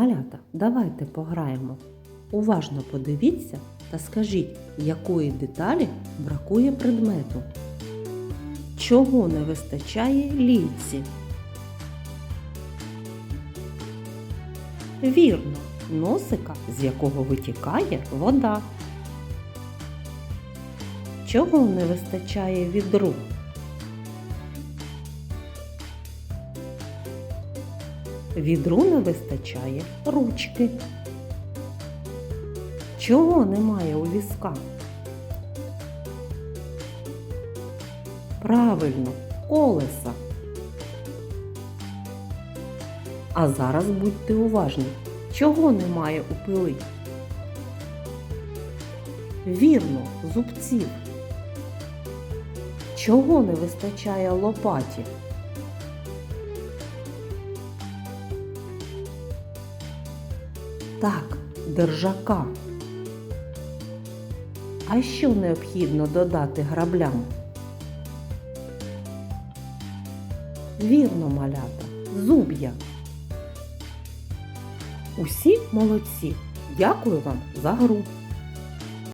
Малята, давайте пограємо. Уважно подивіться та скажіть, якої деталі бракує предмету. Чого не вистачає лійці? Вірно, носика, з якого витікає вода. Чого не вистачає відру? Відру не вистачає ручки. Чого немає у візка? Правильно, колеса. А зараз будьте уважні, чого немає у пили? Вірно, зубців. Чого не вистачає лопаті? Так, держака. А що необхідно додати граблям? Вірно, малята, зуб'я. Усі молодці. Дякую вам за гру.